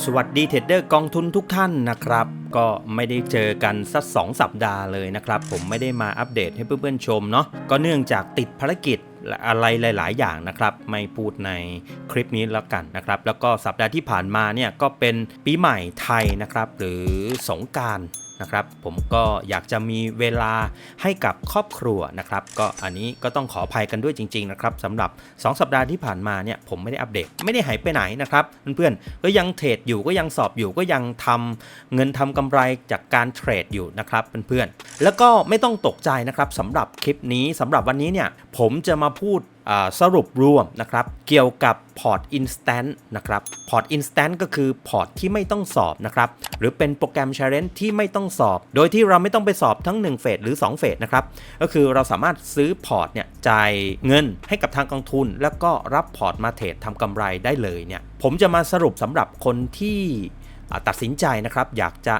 สวัสดีเทรดเดอร์กองทุนทุกท่านนะครับ ก็ไม่ได้เจอกันสักสองสัปดาห์เลยนะครับ ผมไม่ได้มาอัปเดตให้เพื่อนๆชมเนาะก็เนื่องจากติดภารกิจอะไรหลาย ๆ อย่างนะครับ ไม่พูดในคลิปนี้แล้วกันนะครับ แล้วก็สัปดาห์ที่ผ่านมาเนี่ยก็เป็นปีใหม่ไทยนะครับ หรือสงการ นะครับ ผมก็อยากจะมีเวลาให้กับครอบครัวนะครับ ก็อันนี้ก็ต้องขออภัยกันด้วยจริง ๆ นะครับสำหรับ 2 สัปดาห์ที่ผ่านมาเนี่ยผมไม่ได้อัปเดต ไม่ได้หายไปไหนนะครับเพื่อนๆก็ยังเทรดอยู่ก็ยังสอบอยู่ก็ยังทำเงินทำกำไรจากการเทรดอยู่นะครับเพื่อนๆแล้วก็ไม่ต้องตกใจนะครับสำหรับคลิปนี้สำหรับวันนี้เนี่ยผมจะมาพูด สรุปรวมนะครับเกี่ยวกับพอร์ต Instant นะครับพอร์ต Instant ก็คือพอร์ตที่ไม่ต้องสอบนะครับหรือเป็นโปรแกรม Challenge ที่ไม่ต้องสอบ โดยที่เราไม่ต้องไปสอบทั้ง 1 เฟสหรือ 2 เฟสนะครับก็คือเราสามารถซื้อพอร์ตเนี่ยจ่ายเงินให้กับทางกองทุน แล้วก็รับพอร์ตมาเทรดทำกำไรได้เลยเนี่ยผมจะมาสรุปสำหรับคนที่ตัดสินใจนะครับอยากจะ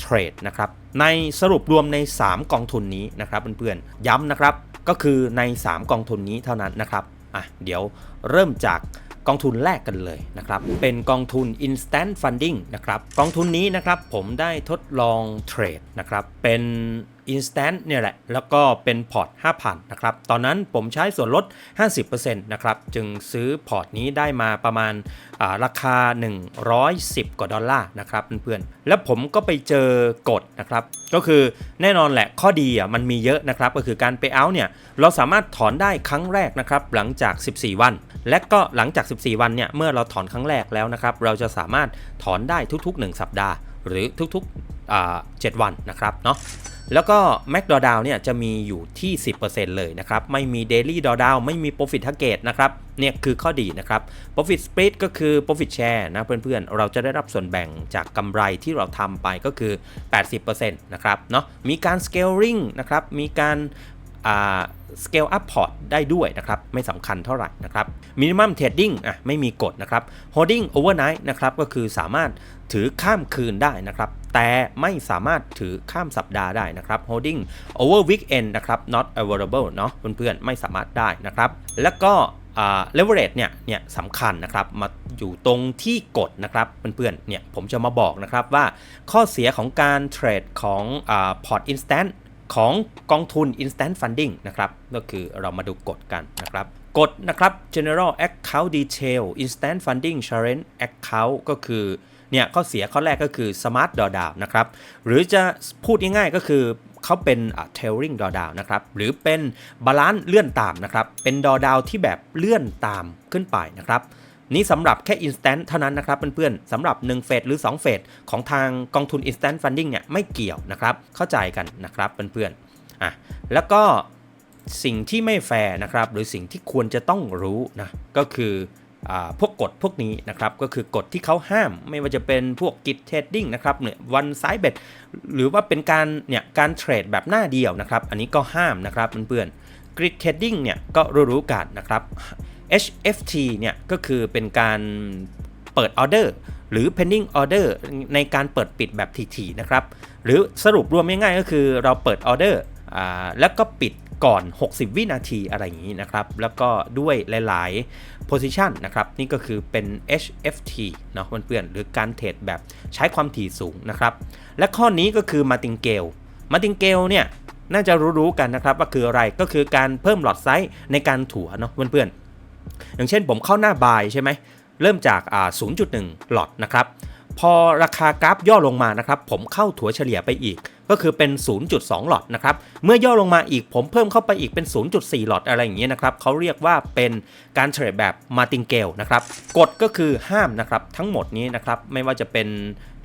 เทรดนะครับในสรุปรวมใน 3 กองทุนนี้นะครับเพื่อนๆย้ำนะครับ ก็คือใน 3 กองทุนนี้เท่านั้นนะครับอะเดี๋ยวเริ่มจากกองทุนแรกกันเลยนะครับ เป็นกองทุน instant funding นะครับ กองทุนนี้นะครับผมได้ทดลองเทรดนะครับ เป็น instant เนี่ยแหละ แล้วก็เป็นพอร์ต 5,000 นะครับ ตอนนั้นผมใช้ส่วนลด 50%นะครับ จึงซื้อพอร์ตนี้ได้มาประมาณราคา 110 กว่าดอลลาร์นะครับเพื่อนๆ แล้วผมก็ไปเจอกฎนะครับ ก็คือแน่นอนแหละข้อดีอะมันมีเยอะนะครับ ก็คือการไปเอาเนี่ย เราสามารถถอนได้ครั้งแรกนะครับ หลังจาก 14 วัน และก็หลังจาก 14 วันเนี่ย เมื่อเราถอนครั้งแรกแล้วนะครับ เราจะสามารถถอนได้ทุกๆ 1 สัปดาห์ หรือทุกๆ7วันนะครับเนาะ แล้วก็ Mac d o w d o w n เนี่ยจะมีอยู่ที่ 10%เลยนะครับ ไม่มี Daily d o w d o w n ไม่มี Profit Target นะครับ เนี่ยคือข้อดีนะครับ Profit Split ก็คือ Profit Share นะเพื่อนๆ เราจะได้รับส่วนแบ่งจากกำไรที่เราทำไปก็คือ 80%นะครับ เนาะมีการ Scaling นะครับ มีการ scale up port ได้ด้วยนะครับ ไม่สำคัญเท่าไหร่นะครับ minimum trading อะไม่มีกฎนะครับ holding overnight นะครับ ก็คือสามารถถือข้ามคืนได้นะครับ แต่ไม่สามารถถือข้ามสัปดาห์ได้นะครับ holding over weekend นะครับ not available เนาะเพื่อนๆ ไม่สามารถได้นะครับ แล้วก็ leverage เนี่ยเนี่ยสำคัญนะครับมาอยู่ตรงที่กดนะครับเพื่อนๆเนี่ยผมจะมาบอกนะครับว่าข้อเสียของการเทรดของพอร์ต instant ของกองทุน instant funding นะครับ ก็คือเรามาดูกฎกันนะครับกฎนะครับ general account detail instant funding challenge account ก็คือเนี่ยข้อเสียข้อแรกก็คือ smart drawdown นะครับ หรือจะพูดง่ายๆก็คือเขาเป็น tailing drawdown นะครับ หรือเป็นบาลานซ์เลื่อนตามนะครับ เป็น drawdown ที่แบบเลื่อนตามขึ้นไปนะครับ นี่สำหรับแค่ instant เท่านั้นนะครับเพื่อนๆสำหรับ 1 เฟสหรือ 2 เฟสของทางกองทุน instant funding เนี่ยไม่เกี่ยวนะครับเข้าใจกันนะครับเพื่อนๆอะแล้วก็สิ่งที่ไม่แฟร์นะครับหรือสิ่งที่ควรจะต้องรู้นะก็คืออพวกกฎพวกนี้นะครับก็คือกฎที่เขาห้ามไม่ว่าจะเป็นพวกกิจเทรดดิ้งนะครับเนี่ยวันไซเบ็ดหรือว่าเป็นการเนี่ยการเทรดแบบหน้าเดียวนะครับ อันนี้ก็ห้ามนะครับเพื่อนๆกริดเทรดดิ้งเนี่ยก็รู้ๆกันนะครับ HFT เนี่ยก็คือเป็นการเปิดออเดอร์หรือ pending order ในการเปิดปิดแบบถี่ๆนะครับ หรือสรุปรวมง่ายๆก็คือเราเปิดออเดอร์แล้วก็ปิดก่อน 60 วินาทีอะไรอย่างนี้นะครับ แล้วก็ด้วยหลายๆ position นะครับ นี่ก็คือเป็น HFT เนาะเพื่อนๆ หรือการเทรดแบบใช้ความถี่สูงนะครับ และข้อนี้ก็คือ martingale martingale เนี่ย น่าจะรู้ๆกันนะครับ ว่าคืออะไร ก็คือการเพิ่มหลอดไซส์ในการถัวเนาะเพื่อนๆ อย่างเช่นผมเข้าหน้าบายใช่ไหมเริ่มจากอ่า0.1 หลอดนะครับ พอราคากราฟย่อลงมานะครับ ผมเข้าถัวเฉลี่ยไปอีก ก็คือเป็น 0.2 หลอดนะครับ เมื่อย่อลงมาอีกผมเพิ่มเข้าไปอีกเป็น 0.4 หลอดอะไรอย่างเงี้ยนะครับเขาเรียกว่าเป็นการเทรดแบบมาติงเกลนะครับกฎก็คือห้ามนะครับทั้งหมดนี้นะครับไม่ว่าจะเป็น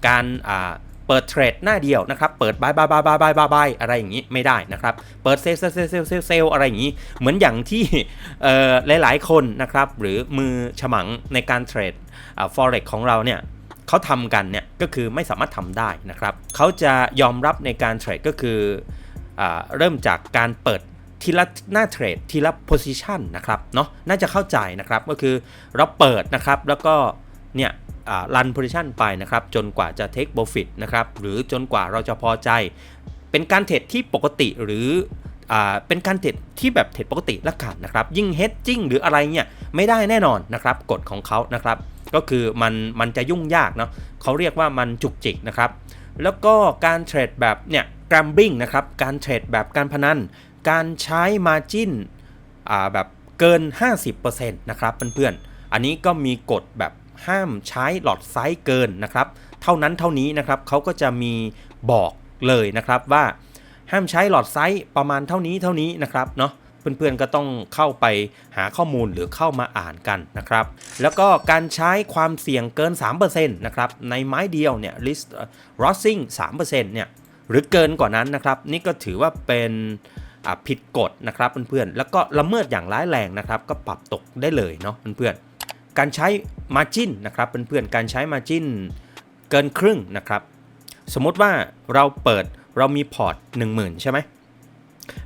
การอ่า เปิดเทรดหน้าเดียวนะครับ เปิดบายบายบายบายบายบายบายอะไรอย่างนี้ไม่ได้นะครับ เปิดเซลเซลเซลเซลเซลเซลอะไรอย่างนี้ เหมือนอย่างที่หลาย ๆ คนนะครับ หรือมือฉมังในการเทรด forex ของเราเนี่ยเขาทำกันเนี่ยก็คือไม่สามารถทำได้นะครับเขาจะยอมรับในการเทรดก็คืออเริ่มจากการเปิดทีละหน้าเทรดทีละ position นะครับเนาะน่าจะเข้าใจนะครับก็คือเราเปิดนะครับแล้วก็เนี่ย รัน position ไปนะครับ จนกว่าจะ take profit นะครับ หรือจนกว่าเราจะพอใจ เป็นการเทรดที่ปกติหรือเป็นการเทรดที่แบบเทรดปกติละกันนะครับ ยิ่ง hedging หรืออะไรเนี่ยไม่ได้แน่นอนนะครับกฎของเขานะครับ ก็คือมันมันจะยุ่งยากเนาะเขาเรียกว่ามันจุกจิกนะครับ แล้วก็การเทรดแบบเนี่ยกรัมบิ้งนะครับ การเทรดแบบการพนัน การใช้มาจินแบบเกิน 50%นะครับเพื่อนๆ อันนี้ก็มีกฎแบบ ห้ามใช้หลอดไซส์เกินนะครับ เท่านั้นเท่านี้นะครับเขาก็จะมีบอกเลยนะครับว่าห้ามใช้หลอดไซส์ประมาณเท่านี้เท่านี้นะครับเนาะเพื่อนๆก็ต้องเข้าไปหาข้อมูลหรือเข้ามาอ่านกันนะครับ แล้วก็การใช้ความเสี่ยงเกิน 3%นะครับในไม้เดียวเนี่ย list rossing 3%เนี่ยหรือเกินกว่านั้นนะครับ นี่ก็ถือว่าเป็นผิดกฎนะครับเพื่อนๆแล้วก็ละเมิดอย่างร้ายแรงนะครับ ก็ปรับตกได้เลยเนาะเพื่อนๆ การใช้ margin นะครับเพื่อนๆการใช้ margin เกินครึ่งนะครับ สมมติว่าเราเปิดเรามีพอร์ต10,000 ใช่ไหม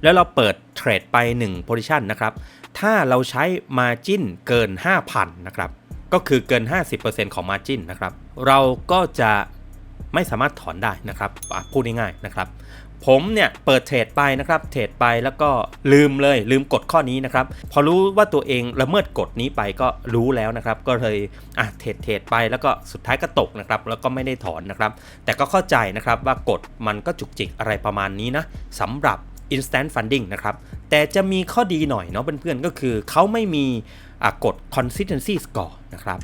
แล้วเราเปิดเทรดไป1 position นะครับ ถ้าเราใช้ margin เกิน 5,000 นะครับ ก็คือเกิน 50%ของ margin นะครับ เราก็จะไม่สามารถถอนได้นะครับ พูดง่ายๆนะครับ ผมเนี่ยเปิดเทรดไปนะครับ เทรดไปแล้วก็ลืมเลยลืมกฎข้อนี้นะครับ พอรู้ว่าตัวเองละเมิดกฎนี้ไปก็รู้แล้วนะครับ ก็เลยอะเทรดเทรดไปแล้วก็สุดท้ายก็ตกนะครับ แล้วก็ไม่ได้ถอนนะครับ แต่ก็เข้าใจนะครับว่ากฎมันก็จุกจิกอะไรประมาณนี้นะสำหรับ instant funding นะครับ แต่จะมีข้อดีหน่อยเนาะเพื่อนๆ ก็คือเขาไม่มีกฎ consistency score นะครับ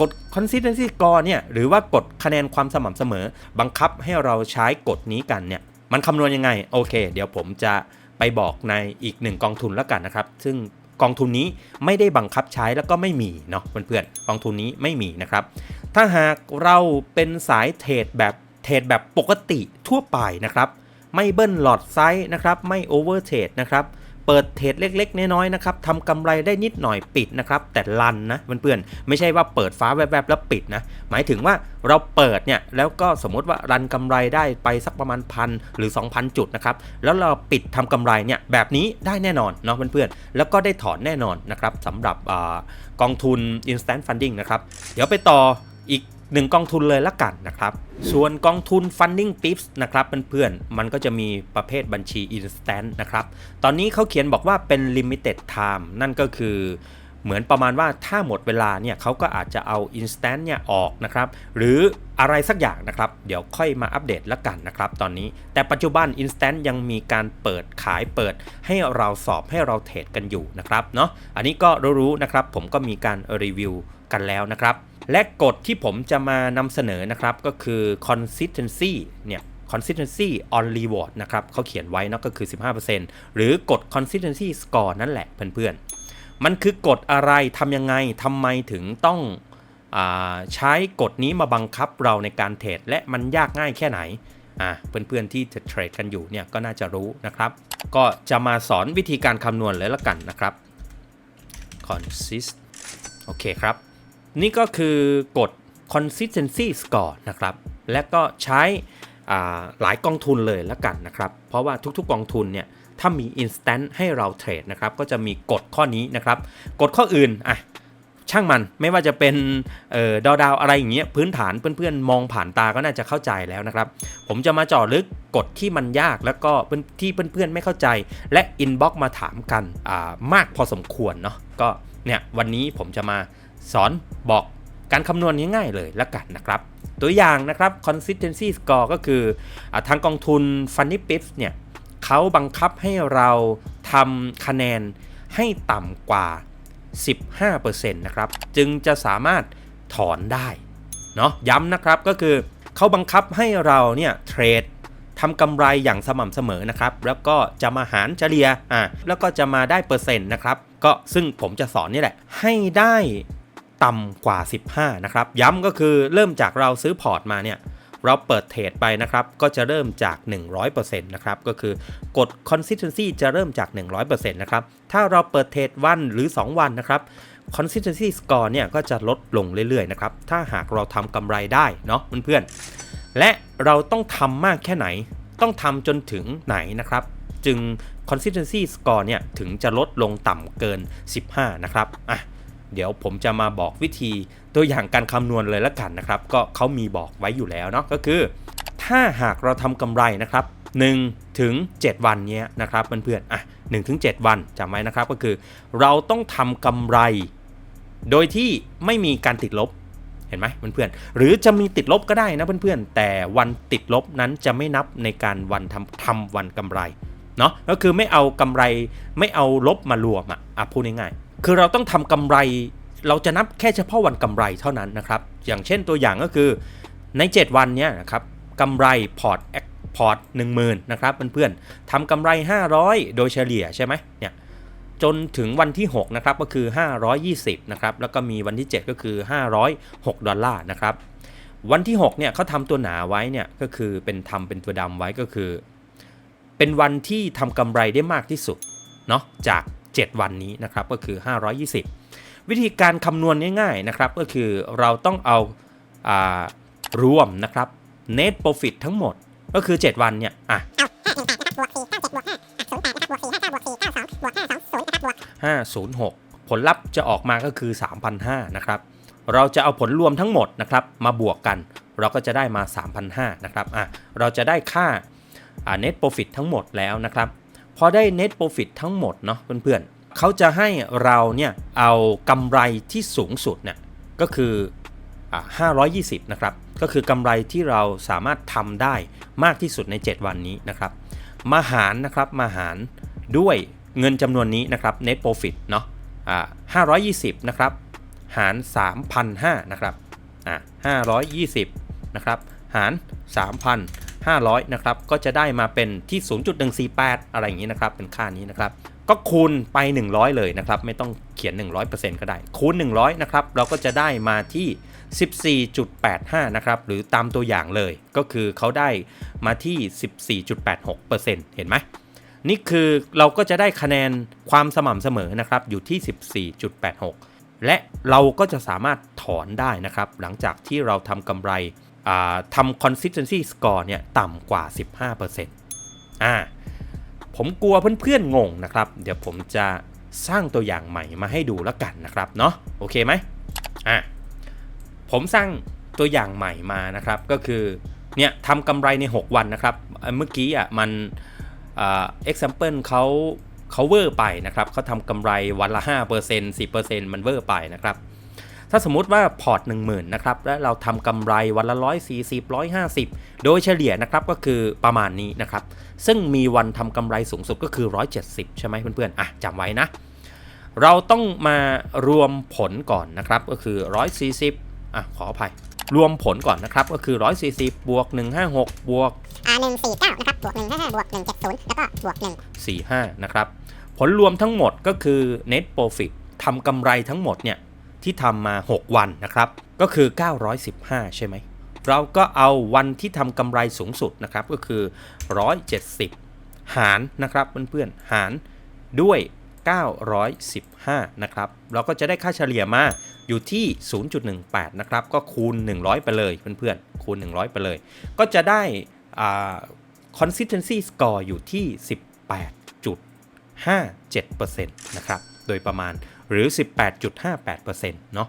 กฎ consistency score เนี่ย หรือว่ากฎคะแนนความสม่ำเสมอ บังคับให้เราใช้กฎนี้กันเนี่ย มันคำนวณยังไง โอเค เดี๋ยวผมจะไปบอกในอีกหนึ่งกองทุนแล้วกันนะครับ ซึ่งกองทุนนี้ไม่ได้บังคับใช้แล้วก็ไม่มีเนาะเพื่อนๆกองทุนนี้ไม่มีนะครับ ถ้าหากเราเป็นสายเทรดแบบเทรดแบบปกติทั่วไปนะครับ ไม่เบิ้ลหลอดไซส์นะครับ ไม่โอเวอร์เทรดนะครับ เปิดเทรดเล็กๆ น้อยๆนะครับทำกำไรได้นิดหน่อยปิดนะครับแต่ลันนะเพื่อนๆไม่ใช่ว่าเปิดฟ้าแวบๆแล้วปิดนะหมายถึงว่าเราเปิดเนี่ยแล้วก็สมมติว่ารันกำไรได้ไปสักประมาณพันหรือ 2,000 จุดนะครับแล้วเราปิดทำกำไรเนี่ยแบบนี้ได้แน่นอนเนาะเพื่อนๆแล้วก็ได้ถอนแน่นอนนะครับสำหรับอกองทุน instant funding นะครับเดี๋ยวไปต่ออีก หนึ่งกองทุนเลยละกันนะครับ ส่วนกองทุน Funding Tips นะครับเพื่อนๆ มันก็จะมีประเภทบัญชี Instant นะครับ ตอนนี้เขาเขียนบอกว่าเป็น Limited Time นั่นก็คือเหมือนประมาณว่าถ้าหมดเวลาเนี่ยเขาก็อาจจะเอา Instant เนี่ยออกนะครับ หรืออะไรสักอย่างนะครับ เดี๋ยวค่อยมาอัปเดตละกันนะครับตอนนี้แต่ปัจจุบัน Instant ยังมีการเปิดขายเปิด ให้เราสอบให้เราเทรดกันอยู่นะครับเนาะอันนี้ก็รู้ๆนะครับผมก็มีการรีวิวกันแล้วนะครับ และกฎที่ผมจะมานำเสนอนะครับก็คือ consistency เนี่ย consistency on reward นะครับเขาเขียนไว้นอะก็คือ 15%หรือกฎ consistency score นั่นแหละเพื่อนๆ มันคือกฎอะไรทำยังไงทำไมถึงต้องอใช้กฎนี้มาบังคับเราในการเทรดและมันยากง่ายแค่ไหนอ่าเพื่อนๆที่จะเทรดกันอยู่เนี่ยก็น่าจะรู้นะครับ ก็จะมาสอนวิธีการคำนวณเลยละกันนะครับ consist โอเคครับ นี่ก็คือกฎ consistency score นะครับ และก็ใช้หลายกองทุนเลยละกันนะครับ เพราะว่าทุกๆกองทุนเนี่ยถ้ามี instant ให้เราเทรดนะครับ ก็จะมีกฎข้อนี้นะครับ กฎข้ออื่นอะช่างมันไม่ว่าจะเป็นออดาวดาวอะไรอย่างเงี้ยพื้นฐานเพื่อนๆ มองผ่านตาก็น่าจะเข้าใจแล้วนะครับ ผมจะมาเจาะลึกกฎที่มันยากแล้วก็ที่เพื่อนๆไม่เข้าใจ และอินบ็อกมาถามกันมากพอสมควรเนาะก็เนี่ยวันนี้ผมจะมา สอนบอกการคำนวณง่ายๆเลยละกันนะครับ ตัวอย่างนะครับ consistency score ก็คืออทางกองทุน Funny Pips เนี่ยเขาบังคับให้เราทำคะแนนให้ต่ำกว่า 15%นะครับ จึงจะสามารถถอนได้เนาะย้ำนะครับก็คือเขาบังคับให้เราเนี่ยเทรดทำกำไรอย่างสม่ำเสมอนะครับ แล้วก็จะมาหารเฉลี่ยอ่าแล้วก็จะมาได้เปอร์เซ็นต์นะครับ ก็ซึ่งผมจะสอนนี่แหละ ให้ได้ ต่ำกว่า 15 นะครับ ย้ำก็คือเริ่มจากเราซื้อพอร์ตมาเนี่ยเราเปิดเทรดไปนะครับ ก็จะเริ่มจาก 100%นะครับ ก็คือกฎ consistency จะเริ่มจาก 100%นะครับ ถ้าเราเปิดเทรดวันหรือ 2 วันนะครับ consistency score เนี่ยก็จะลดลงเรื่อยๆนะครับ ถ้าหากเราทำกำไรได้เนาะเพื่อนๆ และเราต้องทำมากแค่ไหน ต้องทำจนถึงไหนนะครับ จึง consistency score เนี่ยถึงจะลดลงต่ำเกิน 15 นะครับ อะ เดี๋ยวผมจะมาบอกวิธีตัวอย่างการคำนวณเลยละกันนะครับ ก็เขามีบอกไว้อยู่แล้วเนาะก็คือ ถ้าหากเราทำกำไรนะครับ1ถึง7วันเนี้ยนะครับเพื่อนๆอะ1ถึง7วันจำไว้นะครับก็คือ เราต้องทำกำไร โดยที่ไม่มีการติดลบเห็นไหมเพื่อนๆหรือจะมีติดลบก็ได้นะเพื่อนๆแต่วันติดลบนั้นจะไม่นับในการวันทำทำวันกำไรเนาะก็คือไม่เอากำไรไม่เอาลบมารวมอะพูดง่ายๆ คือเราต้องทำกำไร เราจะนับแค่เฉพาะวันกำไรเท่านั้นนะครับ อย่างเช่นตัวอย่างก็คือใน 7 วันเนี้ยนะครับกำไรพอร์ตพอร์ต1 0,000นะครับเพื่อนๆทำกำไร 500 โดยเฉลี่ยใช่ไหมเนี่ยจนถึงวันที่ 6 นะครับ ก็คือ 520 นะครับ แล้วก็มีวันที่ 7 ก็คือ 506 ดอลลาร์นะครับ วันที่ 6 เนี่ยเขาทำตัวหนาไว้เนี่ยก็คือเป็นทำเป็นตัวดำไว้ก็คือ เป็นวันที่ทำกำไรได้มากที่สุดเนาะจาก 7 วันนี้นะครับก็คือ 520 วิธีการคำนวณง่ายๆนะครับก็คือเราต้องเอาอารวมนะครับ net profit ทั้งหมดก็คือ 7 วันเนี่ยอะ506 ผลลัพธ์จะออกมาก็คือ 3,500นะครับเราจะเอาผลรวมทั้งหมดนะครับมาบวกกัน เราก็จะได้มา 3,500นะครับอะเราจะได้ค่า net profit ทั้งหมดแล้วนะครับ อได้ net profit ทั้งหมดเนาะเพื่อนๆเขาจะให้เราเนี่ยเอากำไรที่สูงสุดเนี่ยก็คืออ่า520 นะครับ ก็คือกำไรที่เราสามารถทำได้มากที่สุดใน 7 วันนี้นะครับ มาหารนะครับมาหารด้วยเงินจำนวนนี้นะครับ net profit เนาะอ่า520 นะครับ หาร 3,500 นะครับอ่า520 นะครับ หาร 3,000 500นะครับก็จะได้มาเป็นที่ 0.148 อะไรอย่างนี้นะครับเป็นค่านี้นะครับก็คูณไป 100 เลยนะครับไม่ต้องเขียน 100%ก็ได้ คูณ 100นะครับเราก็จะได้มาที่ 14.85นะครับหรือตามตัวอย่างเลย ก็คือเขาได้มาที่ 14.86%เห็นไหมนี่คือเราก็จะได้คะแนนความสม่ำเสมอนะครับอยู่ที่ 14.86 และเราก็จะสามารถถอนได้นะครับ หลังจากที่เราทำกำไร ทำ consistency score เนี่ยต่ำกว่า 15%อ่าผมกลัวเพื่อนๆงงนะครับ เดี๋ยวผมจะสร้างตัวอย่างใหม่มาให้ดูแล้วกันนะครับเนาะโอเคไหมอะผมสร้างตัวอย่างใหม่มานะครับก็คือเนี่ยทำกำไรใน 6 วันนะครับ เมื่อกี้อะมัน example เขาเขาเวอร์ไปนะครับเขาทำกำไรวันละ 5% 10%มันเวอร์ไปนะครับ ถ้าสมมุติว่าพอร์ต 10,000นะครับและเราทำกำไรวันละ 140 150 โดยเฉลี่ยนะครับก็คือประมาณนี้นะครับ ซึ่งมีวันทำกำไรสูงสุดก็คือ 170 ใช่ไหมเพื่อนๆอะจำไว้นะ เราต้องมารวมผลก่อนนะครับก็คือ 140อะขออภัยรวมผลก่อนนะครับก็คือ 140 บวก 156 บวกอ่าหนึ่งสี่เก้านะครับ บวกหนึ่งห้าห้าบวกหนึ่งเจ็ดศูนย์แล้วก็บวกหนึ่ง45 นะครับ ผลรวมทั้งหมดก็คือ net profit ทำกำไรทั้งหมดเนี่ย ที่ทำมา 6 วันนะครับ ก็คือ 915 ใช่ไหม เราก็เอาวันที่ทำกำไรสูงสุดนะครับ ก็คือ 170 หารนะครับเพื่อนๆ หารด้วย 915 นะครับ เราก็จะได้ค่าเฉลี่ยมาอยู่ที่ 0.18 นะครับ ก็คูณ 100 ไปเลยเพื่อนๆ คูณ 100 ไปเลย ก็จะได้ consistency score อยู่ที่ 18.57%นะครับ โดยประมาณ หรือ 18.58%เนาะ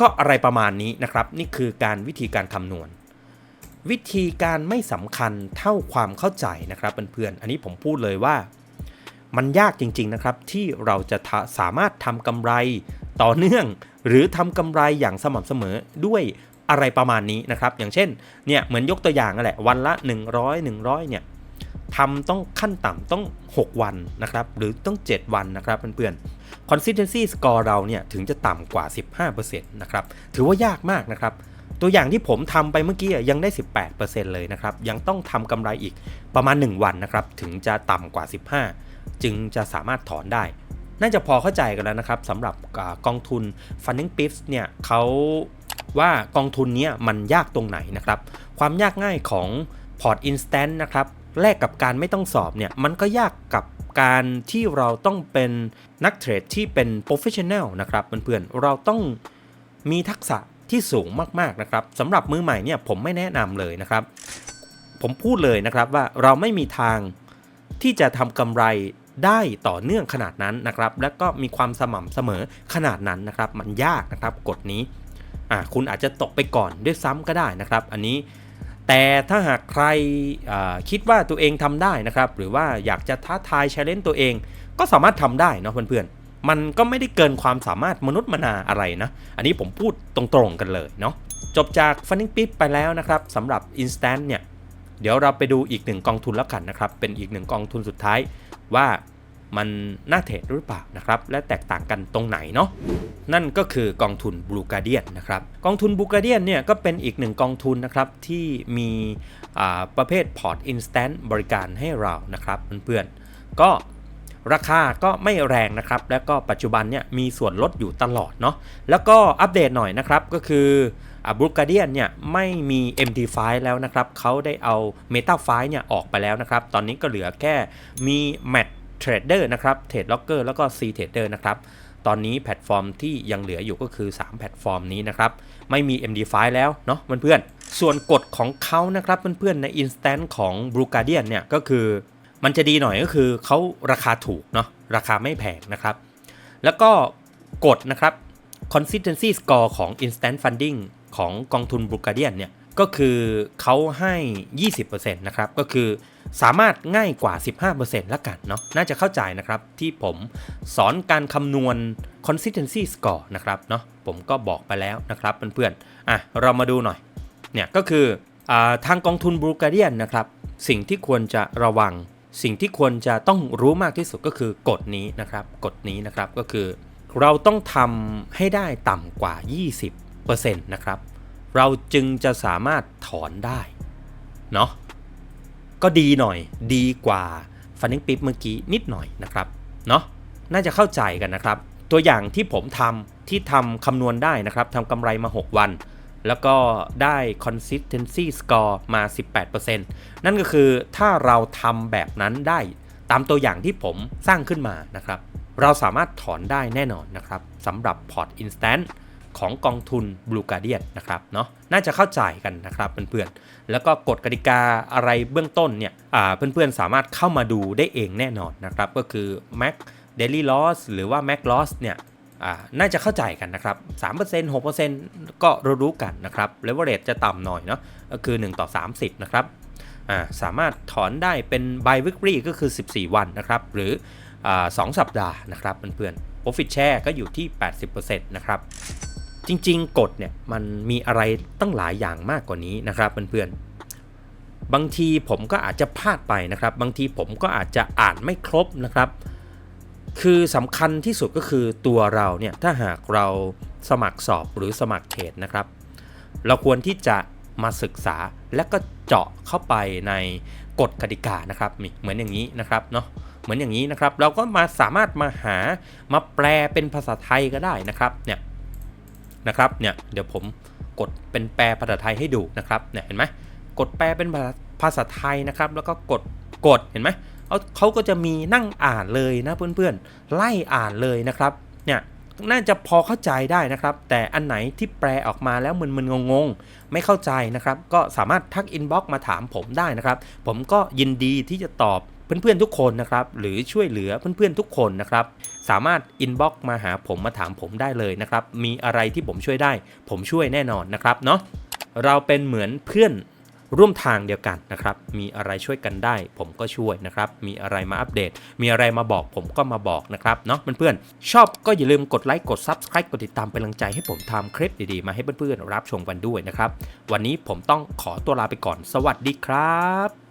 ก็อะไรประมาณนี้นะครับ นี่คือการวิธีการคำนวณ วิธีการไม่สำคัญเท่าความเข้าใจนะครับเพื่อนๆอันนี้ผมพูดเลยว่า มันยากจริงๆนะครับ ที่เราจะสามารถทำกำไรต่อเนื่อง หรือทำกำไรอย่างสม่ำเสมอด้วยอะไรประมาณนี้นะครับ อย่างเช่นเนี่ยเหมือนยกตัวอย่างนั่นแหละวันละ 100 100เนี่ย ทำต้องขั้นต่ำต้อง 6 วันนะครับหรือต้อง 7 วันนะครับเพื่อนๆ consistency score เราเนี่ยถึงจะต่ำกว่า 15%นะครับถือว่ายากมากนะครับตัวอย่างที่ผมทำไปเมื่อกี้ยังได้ 18%เลยนะครับยังต้องทำกำไรอีกประมาณ 1 วันนะครับถึงจะต่ำกว่า 15 จึงจะสามารถถอนได้น่าจะพอเข้าใจกันแล้วนะครับสำหรับอกองทุน Funding Pips เนี่ยเขาว่ากองทุนนี้มันยากตรงไหนนะครับ ความยากง่ายของ Port Instant นะครับ แลกกับการไม่ต้องสอบเนี่ยมันก็ยากกับการที่เราต้องเป็นนักเทรดที่เป็น professional นะครับเพื่อนๆเราต้องมีทักษะที่สูงมากๆนะครับสำหรับมือใหม่เนี่ยผมไม่แนะนำเลยนะครับ ผมพูดเลยนะครับว่าเราไม่มีทางที่จะทำกำไรได้ต่อเนื่องขนาดนั้นนะครับ และก็มีความสม่ำเสมอขนาดนั้นนะครับ มันยากนะครับกฎนี้อ่าคุณอาจจะตกไปก่อนด้วยซ้ำก็ได้นะครับ อันนี้ แต่ถ้าหากใครคิดว่าตัวเองทำได้นะครับ หรือว่าอยากจะท้าทายช l เลนตัวเอง ก็สามารถทำได้เนาะเพื่อนๆ มันก็ไม่ได้เกินความสามารถมนุษย์มนาอะไรนะ อันนี้ผมพูดตรงๆกันเลยเนาะจบจาก Funding Pip ไปแล้วนะครับสำหรับ Instant เนี่ย เดี๋ยวเราไปดูอีกหนึ่งกองทุนแล้วกันนะครับ เป็นอีกหนึ่งกองทุนสุดท้ายว่า มันน่าเทรดหรือเปล่านะครับและแตกต่างกันตรงไหนเนาะนั่นก็คือกองทุน Blue Guardian นะครับกองทุน Blue Guardian เนี่ยก็เป็นอีกหนึ่งกองทุนนะครับที่มีประเภท Port Instant บริการให้เรานะครับเพื่อนๆก็ราคาก็ไม่แรงนะครับ แล้วก็ปัจจุบันเนี่ยมีส่วนลดอยู่ตลอดเนาะแล้วก็อัปเดตหน่อยนะครับก็คือบรูกาเดียนเนี่ยไม่มี MT5 แล้วนะครับเขาได้เอา Meta 5 เนี่ยออกไปแล้วนะครับ ตอนนี้ก็เหลือแค่มี Mat Trader นะครับ Trade Locker แล้วก็ C Trader นะครับ ตอนนี้แพลตฟอร์มที่ยังเหลืออยู่ก็คือ 3 แพลตฟอร์มนี้นะครับ ไม่มี MD5 แล้วเนาะเพื่อนๆ ส่วนกฎของเขานะครับเพื่อนๆ ใน Instant ของ Blue Guardian เนี่ยก็คือ มันจะดีหน่อยก็คือเขาราคาถูกเนาะราคาไม่แพงนะครับ แล้วก็กฎนะครับ consistency score ของ instant funding ของกองทุน b r u g a d i a n เนี่ย ก็คือเขาให้ 20%นะครับ ก็คือ สามารถง่ายกว่า 15%ละกันเนาะน่าจะเข้าใจนะครับ ที่ผมสอนการคำนวณ consistency score นะครับเนาะผมก็บอกไปแล้วนะครับเพื่อนๆอะเรามาดูหน่อยเนี่ยก็คืออทางกองทุน b r u g a d i a n นะครับสิ่งที่ควรจะระวัง สิ่งที่ควรจะต้องรู้มากที่สุดก็คือกฎนี้นะครับกฎนี้นะครับก็คือ เราต้องทำให้ได้ต่ำกว่า 20%นะครับเราจึงจะสามารถถอนได้เนาะ ก็ดีหน่อยดีกว่าฟันนิ n ปิ๊บเมื่อกี้นิดหน่อยนะครับเนาะน่าจะเข้าใจกันนะครับ ตัวอย่างที่ผมทำที่ทำคำนวณได้นะครับทำกำไรมา 6 วัน แล้วก็ได้ consistency score มา 18%นั่นก็คือถ้าเราทำแบบนั้นได้ ตามตัวอย่างที่ผมสร้างขึ้นมานะครับ เราสามารถถอนได้แน่นอนนะครับสำหรับ Port Instant ของกองทุน Blue Guardian นะครับเนาะน่าจะเข้าใจกันนะครับเพื่อนๆ แล้วก็กฎกติกาอะไรเบื้องต้นเนี่ยอ่าเพื่อนๆ สามารถเข้ามาดูได้เองแน่นอนนะครับ ก็คือ Mac Daily Loss หรือว่า Mac Loss เนี่ยน่าจะเข้าใจกันนะครับ3% 6%ก็รู้ๆกันนะครับ Leverage จะต่ำหน่อยเนาะก็คือ 1 ต่อ 30 นะครับสามารถถอนได้เป็น By Weekly ก็คือ 14 วันนะครับ หรืออาสองสัปดาห์นะครับเพื่อนๆ Profit Share ก็อยู่ที่ 80%นะครับ จริง ๆ กฎเนี่ยมันมีอะไรตั้งหลายอย่างมากกว่านี้นะครับเพื่อนๆบางทีผมก็อาจจะพลาดไปนะครับ บางทีผมก็อาจจะอ่านไม่ครบนะครับ คือสำคัญที่สุดก็คือตัวเราเนี่ยถ้าหากเราสมัครสอบหรือสมัครเทรดนะครับ เราควรที่จะมาศึกษาและก็เจาะเข้าไปในกฎกติกานะครับเหมือนอย่างนี้นะครับเนาะเหมือนอย่างนี้นะครับ เราก็มาสามารถมาหามาแปลเป็นภาษาไทยก็ได้นะครับเนี่ย นะครับเนี่ยเดี๋ยวผมกดเป็นแปลภาษาไทยให้ดูนะครับเนี่ยเห็นไหมกดแปลเป็นภาษาไทยนะครับ แล้วก็กดกดเห็นไหมเขาเขาก็จะมีนั่งอ่านเลยนะเพื่อนๆ ไล่อ่านเลยนะครับเนี่ยน่าจะพอเข้าใจได้นะครับ แต่อันไหนที่แปลออกมาแล้วมึนๆงงๆ ไม่เข้าใจนะครับ ก็สามารถทักอินบ็อกมาถามผมได้นะครับ ผมก็ยินดีที่จะตอบ เพื่อนๆทุกคนนะครับ หรือช่วยเหลือเพื่อนๆทุกคนนะครับ สามารถอินบ็อกมาหาผมมาถามผมได้เลยนะครับ มีอะไรที่ผมช่วยได้ ผมช่วยแน่นอนนะครับเนาะเราเป็นเหมือนเพื่อนร่วมทางเดียวกันนะครับ มีอะไรช่วยกันได้ ผมก็ช่วยนะครับ มีอะไรมาอัปเดต มีอะไรมาบอกผมก็มาบอกนะครับเนาะเพื่อนๆ ชอบก็อย่าลืมกดไลค์ กด Subscribe กดติดตามเป็นกำลังใจให้ผมทำคลิปดีๆ มาให้เพื่อนๆ รับชมกันด้วยนะครับ วันนี้ผมต้องขอตัวลาไปก่อน สวัสดีครับ